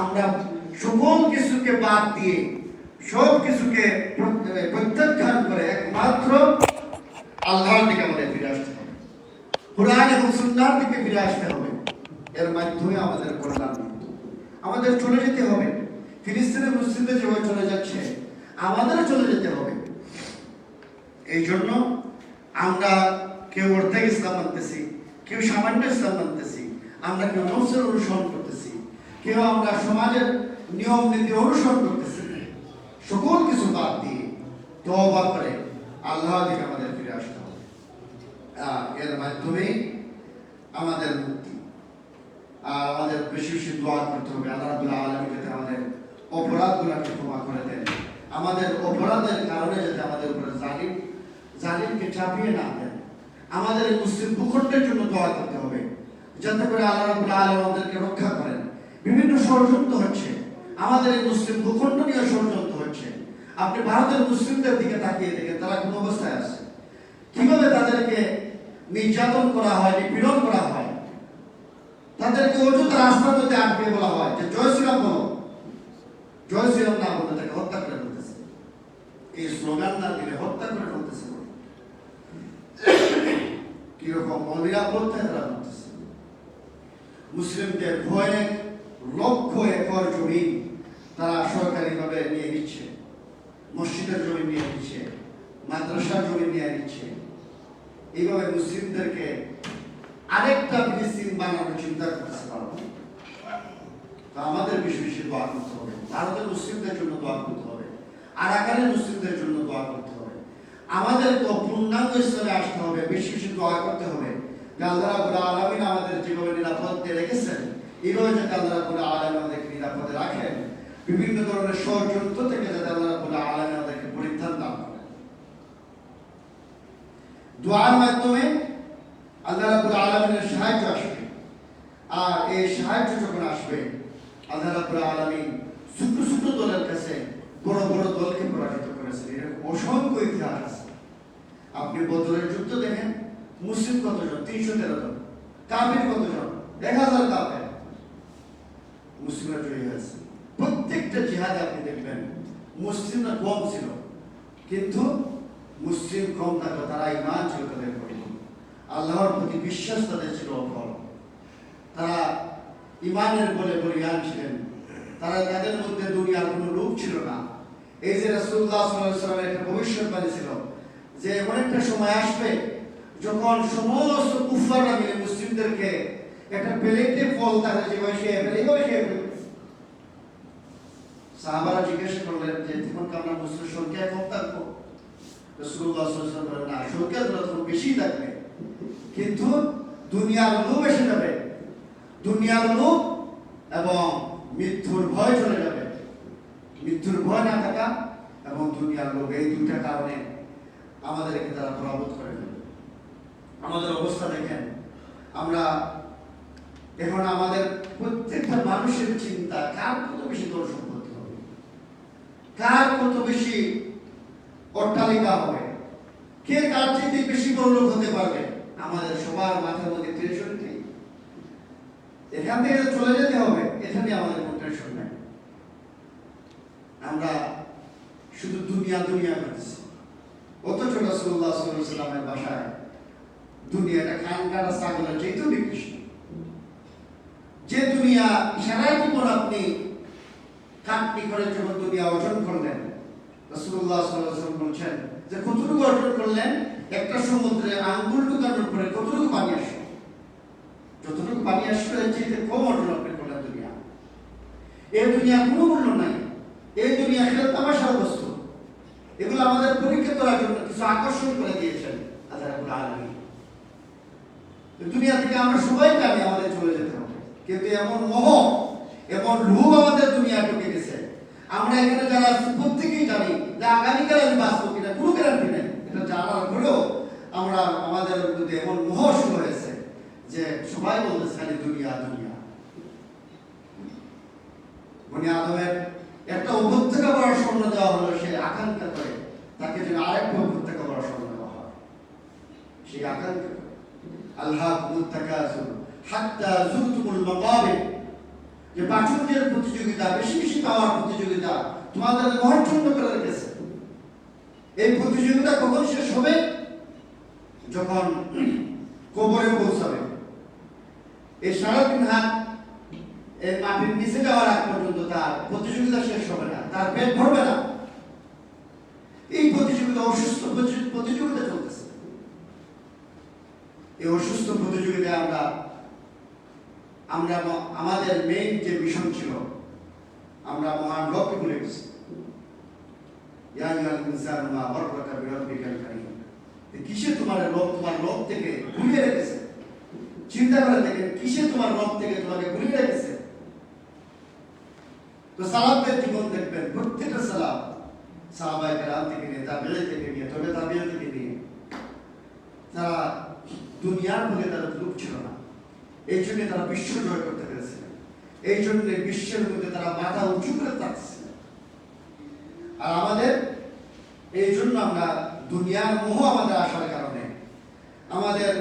আমরা সকল কিছুকে বাদ দিয়ে সব কিছুকে প্রত্যাখ্যান করে একমাত্র আল্লাহর দিকে আমাদের ফিরে আসতে হবে। কোরআন এবং সুন্নার দিকে ফিরে আসতে হবে। এর মাধ্যমে আমাদের কল্যাণ আমাদের চলে যেতে হবে। ফিলিস্তিনের মুসলিমদের যেভাবে চলে যাচ্ছে। আমাদেরও চলে যেতে হবে। এই জন্য আমরা কেউ অর্ধেক ইসলাম মানতেছি, কেউ সামান্য ইসলাম মানতেছি, আমরা কেউ অনুসরণ করতেছি। কেউ আমরা সমাজের নিয়ম নীতি অনুসরণ করতেছি সকল কিছু বাদ দিয়ে তওবা করে আল্লাহ দিকে আমাদের ফিরে আসতে হবে। এর মাধ্যমে আমাদের মুক্তি। আর আমাদের বেশি বেশি দোয়া করতে হবে। আল্লাহ আলামিন যাতে আমাদের অপরাধগুলোকে ক্ষমা করে দেন। আমাদের অপরাধের কারণে যাতে আমাদের উপরে জালিম, জালিমকে চাপিয়ে না দেন। আমাদের মুসলিম ভূখণ্ডের জন্য দোয়া করতে হবে। যাতে করে আল্লাহ আলামিন আমাদেরকে রক্ষা করেন বিভিন্ন ষড়যন্ত্র হচ্ছে। আমাদের এই মুসলিম ভূখণ্ড নিয়ে ষড়যন্ত্র হচ্ছে। আপনি ভারতের মুসলিমদের দিকে তাকিয়ে দেখেন, তারা কোন অবস্থায় আছে? কীভাবে তাদেরকে নির্যাতন করা হয়, নিপীড়ন করা হয়? তাদেরকে অযুত রাস্তার মধ্যে আটকে বলা হয় যে, জয় শ্রীরাম বলো। জয় শ্রীরাম না বলে তাকে হত্যা করে ফেলতেছে। এই স্লোগান না দিলে হত্যা করে ফেলতেছে কীরকম অনিরাপত্তা তারা করতেছে মুসলিমদের ভয়ে লক্ষ একর জমি তারা সরকারিভাবে নিয়ে নিচ্ছে। মসজিদের জমি নিয়ে নিচ্ছে, মাদ্রাসার জমি নিয়ে নিচ্ছে। এইভাবে মুসলিমদেরকে আরেকটা ফিলিস্তিন বানানোর চিন্তা করতেছে ভারত। তো আমাদের বেশি বেশি দোয়া করতে হবে। ভারতের মুসলিমদের জন্য দোয়া করতে হবে। আরাকানের মুসলিমদের জন্য দোয়া করতে হবে। আমাদের তো পূর্ণাঙ্গ স্তরে আসতে হবে, বেশি দোয়া করতে হবে। যে আল্লাহ আলামিন আমাদের যেভাবে নিরাপদ দিয়ে রেখেছেন বিভিন্ন ধরনের ষড়যন্ত্র থেকে যাতে আল্লাহ রাব্বুল আলামিন আমাদেরকে পরিত্রাণ দান করেন দোয়ার মাধ্যমে আল্লাহ রাব্বুল আলামিনের সাহায্য আসবে আর এই সাহায্য যখন আসবে আল্লাহ রাব্বুল আলামিন ছোট ছোট দলের কাছে বড় বড় দলকে পরাজিত করেছেন এরকম অসংখ্য ইতিহাস আছে। আপনি বদলের যুদ্ধ দেখেন, মুসলিম কতজন তিনশো তেরো জন। কাফির কতজন এক হাজার কাফের মুসলিমরা জয়ী হয়েছে প্রত্যেকটা জিহাদে আপনি দেখবেন, মুসলিমরা কম ছিল। কিন্তু মুসলিম কম থাকলে, তারা ইমান ছিল তাদের প্রতি। আল্লাহর প্রতি বিশ্বাস তাদের ছিল অফল তারা ইমানের বলে বলিয়ান ছিলেন। তারা তাদের মধ্যে দুনিয়ার কোনো রূপ ছিল না। এই যে আলাইহি ওয়াসাল্লামের একটা ভবিষ্যৎবাণী ছিল যে এমন একটা সময় আসবে যখন সমস্ত কুফাররা মিলে মুসলিমদেরকে একটা প্লেটে ফল তারা যেভাবে ফেলে এইভাবে ফেলবে সাহাবারা জিজ্ঞাসা করলেন যে তখন আমরা মুসলিম সংখ্যা কম থাকব? রসুল্লাহ বলেন, না সংখ্যা তখন বেশি থাকবে। কিন্তু দুনিয়ার লোভ এসে যাবে। দুনিয়ার লোভ এবং মৃত্যুর ভয় চলে যাবে। মৃত্যুর ভয় না থাকা এবং দুনিয়ার লোভ এই দুইটা কারণে আমাদেরকে তারা প্রভাবিত করে আমাদের অবস্থা দেখেন, আমরা এখন আমাদের প্রত্যেকটা মানুষের চিন্তা, কার কত বেশি দোষ সম্পত্তি হবে? কার কত বেশি অট্টালিকা হবে? কে কার চেয়ে বেশি বড় হতে পারবে? আমাদের সবার মাথার মধ্যে টেনশন নেই। এখান থেকে চলে যেতে হবে, এখানে আমাদের কোনো টেনশন নেই। আমরা শুধু দুনিয়া দুনিয়া রাসূলুল্লাহ সাল্লাল্লাহু আলাইহি সাল্লামের বাসায় দুনিয়াটা খান কাটা ছাগলের চাইতেও নিকৃষ্ট? যে দুনিয়া সারা জীবন আপনি কাটনি করে যখন দুনিয়া অর্জন করলেন। সাল্লাল্লাহু বলছেন যে কতটুকু অর্জন করলেন? একটা সমুদ্রে আঙ্গুল ঢুকানোর পরে কতটুকু পানি আসলো? যতটুকু পানি আসলো, এর চাইতে কম অর্জন আপনি করলেন দুনিয়া। এই দুনিয়া কোনো মূল্য নাই। এই দুনিয়া খেলে তামাশার বস্তু। এগুলো আমাদের পরীক্ষা করার জন্য কিছু আকর্ষণ করে দিয়েছেন আল্লাহ আলামিন। দুনিয়া থেকে আমরা সবাই জানি আমাদের চলে যেতে হবে। কিন্তু এমন মোহ, এমন লোভ আমাদের দুনিয়া ঢুকে গেছে। আমরা এখানে যারা প্রত্যেকেই জানি যে আগামীকাল আমি বাঁচবো কিনা, কোনো গ্যারান্টি নেই। এটা জানার পরেও আমরা, আমাদের মধ্যে এমন মোহ শুরু হয়েছে যে সবাই বলতেছে খালি দুনিয়া দুনিয়া। আদমের একটা উপত্যকা বড় স্বর্ণ দেওয়া হলো সে আকাঙ্ক্ষা করে তাকে যেন আরেকটা উপত্যকা বড় স্বর্ণ দেওয়া হয়। সেই আকাঙ্ক্ষা। আল্লাহ মুত্তাকাসুর হাত্তা যুরতুমুল মাকাবির যে প্রাচুর্যের প্রতিযোগিতা, বেশি বেশি পাওয়ার প্রতিযোগিতা তোমাদের মহাচন্ড করে রেখেছে। এই প্রতিযোগিতা কখন শেষ হবে? যখন কবরে পৌঁছাবে। এই সারাদিন হাত এই মাটির নিচে যাওয়ার আগ পর্যন্ত তার প্রতিযোগিতা শেষ হবে না, তার পেট ভরবে না। এই প্রতিযোগিতা, অসুস্থ প্রতি- প্রতিযোগিতা চলতেছে। এই অসুস্থ প্রতিযোগিতায় আমরা আমরা আমাদের মেইন যে মিশন ছিল, আমরা মহান লক্ষ্যে ভুলে গেছি। কিসে তোমার তোমার থেকে রেখেছে? চিন্তা করে দেখেন, কিসে তোমার থেকে তোমাকে রেখেছে? তো সালাতের জীবন দেখবেন, প্রত্যেকটা সালাম সাহাবাই কেরাম থেকে নিয়ে তাবিল থেকে নিয়ে, তবে তাবিল থেকে নিয়ে, তারা দুনিয়ার মধ্যে তারা গ্রুপ ছিল না। এই জন্য তারা বিশ্ব জয় করতে পেরেছিলেন। এই জন্য বিশ্বের মধ্যে তারা মাথা উঁচু করে থাকছিলেন আর আমাদের এই জন্য আমরা দুনিয়ার মোহ আমাদের আসার কারণে, আমাদের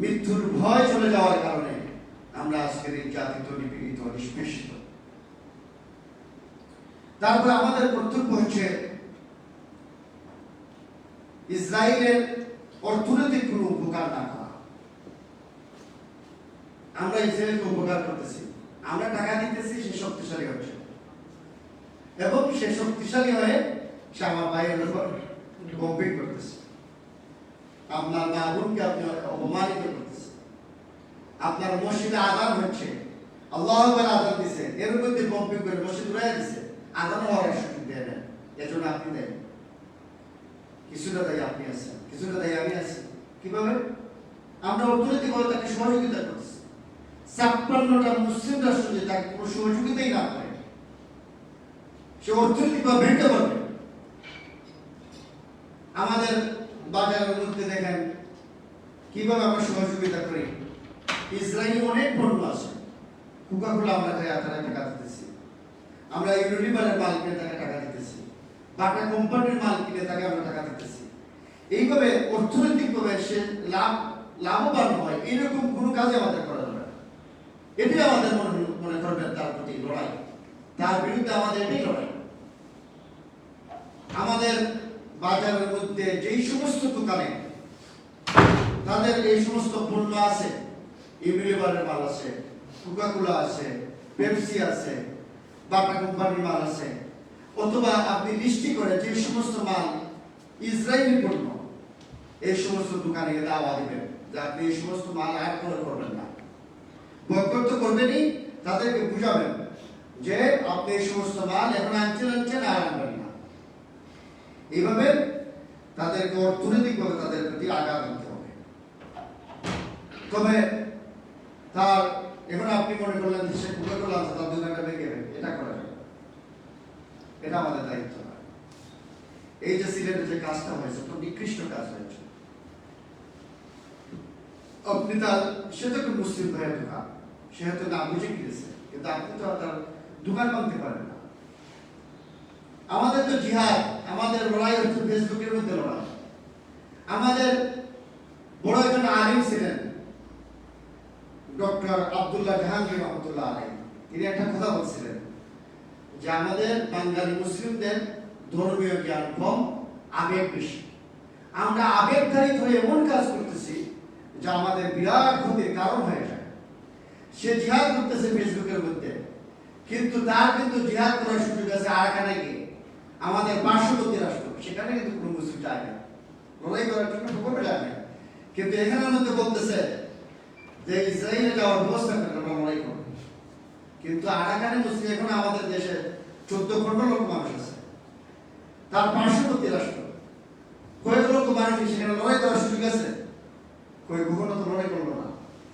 মৃত্যুর ভয় চলে যাওয়ার কারণে আমরা আজকের এই জাতিত নিপীড়িত নিষ্পেষিত। তারপরে আমাদের কর্তব্য হচ্ছে ইসরায়েলের অর্থনৈতিক কোনো উপকার না করা। আমরা ইসরায়েলকে উপকার করতেছি। আমরা টাকা দিতেছি, সে শক্তিশালী হচ্ছে। এবং সে শক্তিশালী হয়ে সে আমার ভাইয়ের উপর বম্পিং করতেছে। আপনার মা বোনকে আপনি অপমানিত করতেছে আপনার মসজিদে আদান হচ্ছে। আল্লাহ আদান দিছে। এর মধ্যে বম্পিং করে মসজিদ উড়াই দিছে। আদান হওয়ার সুযোগ দেয় না। এজন্য আপনি দেন। কিছুটা দায়ী আপনি আছেন। কিছুটা দায়ী আমি আছি। কীভাবে? আমরা অর্থনৈতিকভাবে তাকে সহযোগিতা করছি ছাপ্পান্নটা মুসলিম রাষ্ট্র যে তাকে কোনো সহযোগিতাই না করে সে অর্থনৈতিকভাবে ভেঙে পড়বে আমাদের বাজারের মধ্যে দেখেন, কীভাবে আমরা সহযোগিতা করি? ইসরায়েলি অনেক পণ্য আছে। কোকাকোলা আমরা খাই তারা টাকা দিতেছি, আমরা ইউনিলিভারের মাল কিনে তাকে টাকা দিতেছি বাটা কোম্পানির মাল কিনে তাকে আমরা টাকা দিতেছি। এইভাবে অর্থনৈতিকভাবে সে লাভ, লাভবান হয়। এরকম কোনো কাজে আমাদের করা এটাই আমাদের মনে মনে করবেন তার প্রতি লড়াই। তার বিরুদ্ধে আমাদের এটাই লড়াই। আমাদের বাজারের মধ্যে যেই সমস্ত দোকানে তাদের এই সমস্ত পণ্য আছে ইউনিলিভারের মাল আছে কোকাকোলা আছে পেপসি আছে বাটা কোম্পানির মাল আছে, অথবা আপনি লিস্টি করে যে সমস্ত মাল ইসরায়েলি পণ্য, এই সমস্ত দোকানে দাওয়া দিবেন যে আপনি এই সমস্ত মাল আর করে করবেন না। বয়কট তো করবেনই, তাদেরকে বুঝাবেন যে আপনি সমস্ত মাল এখন আনছেন আনছেন, আর আনবেন না। এইভাবে তাদেরকে অর্থনৈতিকভাবে তাদের প্রতি আঘাত আনতে হবে। তবে তার, এখন আপনি মনে করলেন যে সে কোকা কোলা আছে, তার দোকানটা ভেঙে দেবে এটা করা যাবে এটা আমাদের দায়িত্ব না। এই যে সিলেটের যে কাজটা হয়েছে, তো নিকৃষ্ট কাজ হয়েছে আপনি তার, সে তো একটা মুসলিম ভাইয়ের দোকান। সে হয়তো না বুঝে কিনেছে, কিন্তু আপনি তো তার দোকান ভাঙতে পারেন না। আমাদের তো জিহাদ, আমাদের লড়াই হচ্ছে ফেসবুকের মধ্যে লড়াই। আমাদের বড় একজন আলিম ছিলেন, ডক্টর আব্দুল্লাহ জাহাঙ্গীর রহমতুল্লাহ আলাই। তিনি একটা কথা বলছিলেন যে, আমাদের বাঙালি মুসলিমদের ধর্মীয় জ্ঞান কম, আবেগ বেশি। আমরা আবেগধারিত হয়ে এমন কাজ করতেছি যা আমাদের বিরাট ক্ষতির কারণ হয়ে যায়। সে জিহাদ করতেছে ফেসবুকের মধ্যে। কিন্তু তার কিন্তু জিহাদ করার সুযোগ আছে আরাকানে গিয়ে। আমাদের পার্শ্ববর্তী রাষ্ট্র, সেখানে কিন্তু কোনো মুসলিম যায় না। লড়াই করার জন্য ঢুকবে যায় না। কিন্তু এখানের মধ্যে বলতেছে যে ইসরায়েলে যাওয়ার ব্যবস্থা করে, আমরা লড়াই করব। কিন্তু আরাকানে মুসলিম, এখন আমাদের দেশে চোদ্দ খন্ড লোক মানুষ আছে। তার পার্শ্ববর্তী রাষ্ট্র। কয়েক লক্ষ মানুষ সেখানে লড়াই করার সুযোগ আছে। কয়েক কখনো তো লড়াই করল না।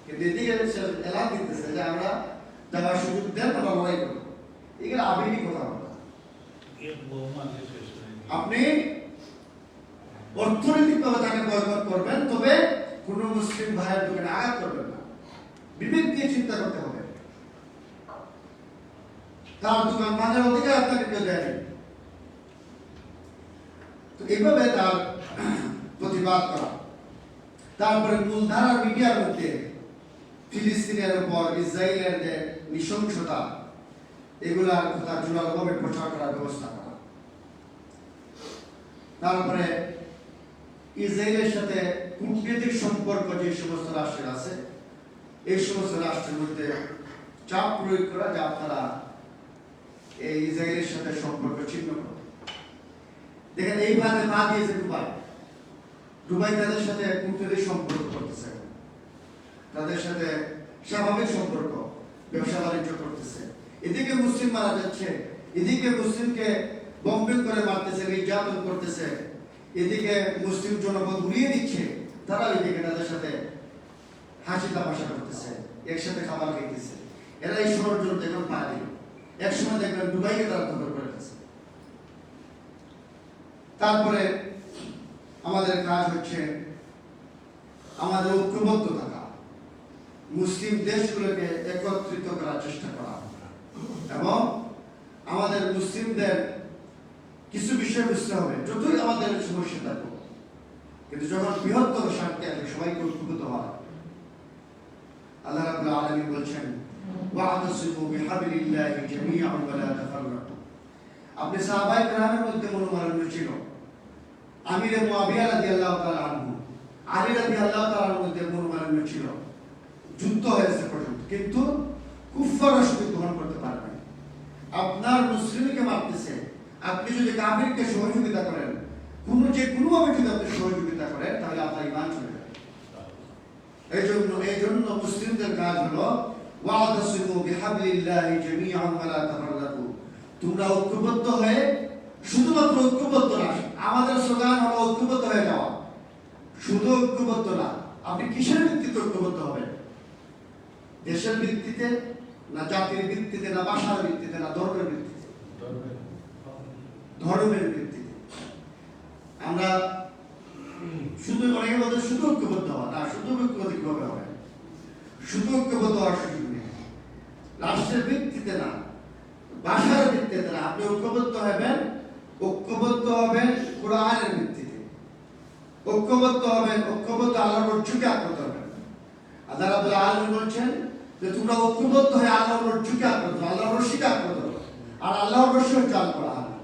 কিন্তু এদিকে সে এলান দিতেছে যে আমরা যাওয়ার সুযোগ দেন আমরা লড়াই করব। এগুলো আবেগী কথা আপনি অর্থনৈতিকভাবে তাকে বয়কট করবেন, তবে কোনো মুসলিম ভাইয়ের দোকানে আঘাত করবেন না। বিবেক দিয়ে চিন্তা করতে হবে। তার দোকান ভাঙার অধিকার আপনাকে কেউ দেয়নি। তো এইভাবে তার প্রতিবাদ করা। তারপরে মূলধারার মিডিয়ার মধ্যে ফিলিস্তিনের উপর ইসরায়েলের যে নৃশংসতা এগুলার কথা জোরালোভাবে প্রচার করার ব্যবস্থা করা। তারপরে ইসরায়েলের সাথে কূটনৈতিক সম্পর্ক যে সমস্ত রাষ্ট্রের আছে, এই সমস্ত রাষ্ট্রের মধ্যে চাপ প্রয়োগ করা যা আপনারা এই ইসরায়েলের সাথে সম্পর্ক ছিন্ন করো। দেখেন এইভাবে না দিয়েছে দুবাই দুবাই তাদের সাথে কূটনৈতিক সম্পর্ক করতেছে। তাদের সাথে স্বাভাবিক সম্পর্ক, ব্যবসা বাণিজ্য করতেছে। এদিকে মুসলিম মারা যাচ্ছে, এদিকে মুসলিমকে বম্বিং করে মারতেছে, নির্যাতন করতেছে। এদিকে মুসলিম জনপদ উড়িয়ে দিচ্ছে তারা ওইদিকে তাদের সাথে হাসি তামাশা করতেছে, একসাথে খাবার খাইতেছে। এরা এই ষড়যন্ত্র এখন পারে একসময় দেখবেন দুবাইকে তারা দখল করে তারপরে আমাদের কাজ হচ্ছে আমাদের ঐক্যবদ্ধ থাকা মুসলিম দেশগুলোকে একত্রিত করার চেষ্টা করা। এবং আমাদের মুসলিমদের কিছু বিষয় বুঝতে হবে, যতই আমাদের সমস্যা থাকুক। কিন্তু যখন বৃহত্তর শান্তি আসে, সবাইকে ঐক্যবদ্ধ হয় আল্লাহ রাব্বুল আলামিন বলছেন আপনি সাহাবায়ে কেরামের মধ্যে মনোমালিন্য ছিল। আমির মুয়াবিয়া রাদিয়াল্লাহু তাআলা আনহু। আলী রাদিয়াল্লাহু তাআলার মধ্যে মনোমালিন্য ছিল যুদ্ধ হয়েছে পর্যন্ত, কিন্তু কুফাররা শুধু গ্রহণ করতে পারবে না। আপনার মুসলিমকে মারতেছে। আপনি যদি কাফিরকে সহযোগিতা করেন, কোন যে কোনোভাবে যদি আপনি সহযোগিতা করেন, তাহলে আপনার ইমান চলে যাবে। এই জন্য এই জন্য মুসলিমদের কাজ হলো ওয়াদাসিমু বিহাবলিল্লাহি জামিআন ওয়া লা তাফাররাকু। তোমরা ঐক্যবদ্ধ হয়ে, শুধুমাত্র ঐক্যবদ্ধ না আমাদের স্লোগান হলো ঐক্যবদ্ধ হয়ে যাওয়া। শুধু ঐক্যবদ্ধ না আপনি কিসের ভিত্তিতে ঐক্যবদ্ধ হবেন? দেশের ভিত্তিতে না জাতির ভিত্তিতে না ভাষার ভিত্তিতে না ধর্মের ভিত্তিতে? ধর্মের। ভিত্তিতে। আমরা শুধু অনেকে বলতে শুধু ঐক্যবদ্ধ হওয়া না শুধু ঐক্যবদ্ধ কীভাবে হবে? শুধু ঐক্যবদ্ধ হওয়ার সুযোগ নেই। রাষ্ট্রের ভিত্তিতে না ভাষার ভিত্তিতে না আপনি ঐক্যবদ্ধ হবেন ঐক্যবদ্ধ ভিত্তিতে ঐক্যবদ্ধ হবেন ঐক্যবদ্ধ আল্লাহর রজ্জুকে আক্রত হবেন আল্লাহ রাব্বুল আলামিন বলছেন যে তোমরা ঐক্যবদ্ধ হয়ে আল্লাহর রজ্জুকে আক্রত হও, আল্লাহর রশিকে আক্রত হও। আর আল্লাহর রশিও চাল করা হবে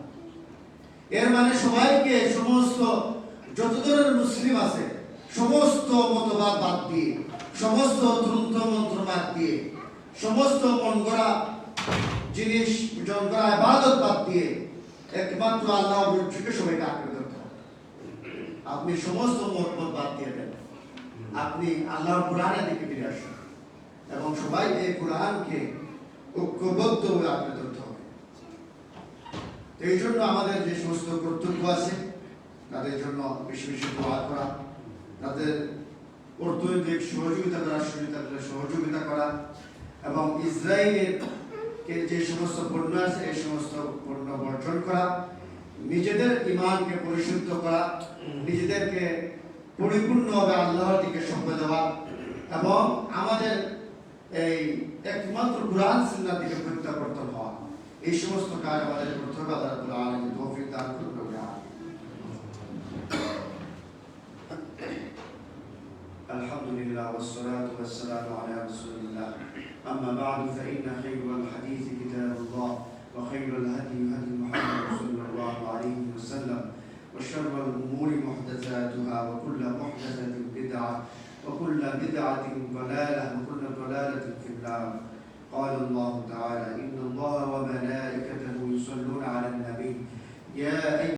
এর মানে সবাইকে সমস্ত যত ধরনের মুসলিম আছে সমস্ত মতবাদ বাদ দিয়ে সমস্ত তন্ত্র মন্ত্র বাদ দিয়ে সমস্ত মন গড়া জিনিস জন গড়া ইবাদত বাদ দিয়ে একমাত্র আল্লাহর রজ্জুকে সবাইকে হবে আপনি সমস্ত মতবাদ বাদ দিয়ে দেন। আপনি আল্লাহর কোরআনের দিকে ফিরে আসুন। এবং সবাই এই কোরআনকে ঐক্যবদ্ধ হয়ে আঁকড়ে ধরতে হবে। এই জন্য আমাদের যে সমস্ত কর্তব্য আছে, তাদের জন্য বেশি বেশি দোয়া করা, তাদের অর্থনৈতিক সহযোগিতা করা সহযোগিতা সহযোগিতা করা, এবং ইসরায়েলের যে সমস্ত পণ্য আছে, এই সমস্ত পণ্য বর্জন করা নিজেদের ইমানকে পরিশুদ্ধ করা নিজেদেরকে পরিপূর্ণভাবে আল্লাহর দিকে সঁপে দেওয়া এবং আমাদের এই একমাত্র কোরআন সুন্নাহর দিকে প্রত্যাবর্তন হওয়া এই সমস্ত কাজ আমাদের করতে হবে আল্লাহ রাব্বুল আলামিন তৌফিক দান করুন রব্বুল আলামিন الحمد لله والصلاة والسلام على رسول الله أما بعد فإن خير الحديث كتاب الله وخير الهدي هدي محمد وشر الأمور محدثاتها وكل محدثة بدعة وكل بدعة ضلالة وكل ضلالة في النار. قال الله تعالى إن الله وملائكته يصلون على النبي. يا أيها